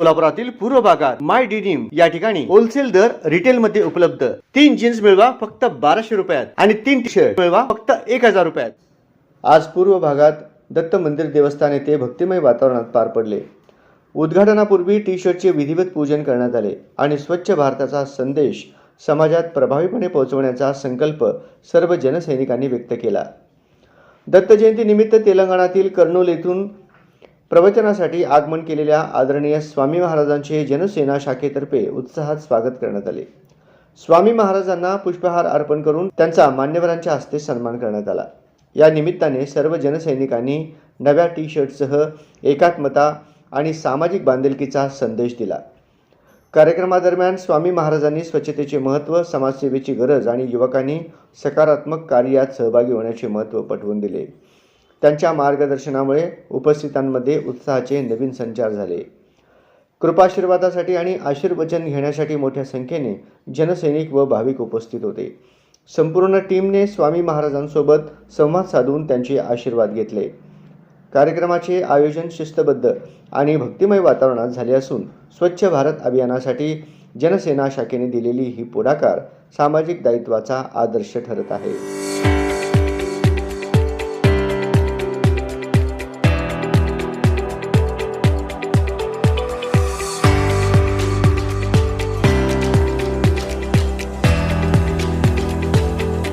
कोल्हापुरातील पूर्व भागात माय डिनिम या ठिकाणी होलसेल दर रिटेल मध्ये उपलब्ध. तीन जीन्स मिळवा फक्त बाराशे रुपयात आणि तीन टी शर्ट मिळवा फक्त एक हजार रुपयात. आज पूर्व भागात दत्त मंदिर देवस्थान येथे भक्तिमय वातावरणात पार पडले. उद्घाटनापूर्वी टी शर्टचे विधिवत पूजन करण्यात आले आणि स्वच्छ भारताचा संदेश समाजात प्रभावीपणे पोहोचवण्याचा संकल्प सर्व जनसैनिकांनी व्यक्त केला. दत्त जयंतीनिमित्त तेलंगणातील कर्नूल येथून प्रवचनासाठी आगमन केलेल्या आदरणीय स्वामी महाराजांचे जनसेना शाखेतर्फे उत्साहात स्वागत करण्यात आले. स्वामी महाराजांना पुष्पहार अर्पण करून त्यांचा मान्यवरांच्या हस्ते सन्मान करण्यात आला. या निमित्ताने सर्व जनसैनिकांनी नव्या टी शर्टसह एकात्मता आणि सामाजिक बांधिलकीचा संदेश दिला. कार्यक्रमादरम्यान स्वामी महाराजांनी स्वच्छतेचे महत्त्व समाजसेवेची गरज आणि युवकांनी सकारात्मक कार्यात सहभागी होण्याचे महत्त्व पटवून दिले. त्यांच्या मार्गदर्शनामुळे उपस्थितांमध्ये उत्साहाचे नवीन संचार झाले. कृपाशीर्वादासाठी आणि आशीर्वचन घेण्यासाठी मोठ्या संख्येने जनसैनिक व भाविक उपस्थित होते. संपूर्ण टीमने स्वामी महाराजांसोबत संवाद साधून त्यांचे आशीर्वाद घेतले. कार्यक्रमाचे आयोजन शिस्तबद्ध आणि भक्तिमय वातावरणात झाले असून स्वच्छ भारत अभियानासाठी जनसेना शाखेने दिलेली ही पुढाकार सामाजिक दायित्वाचा आदर्श ठरत आहे.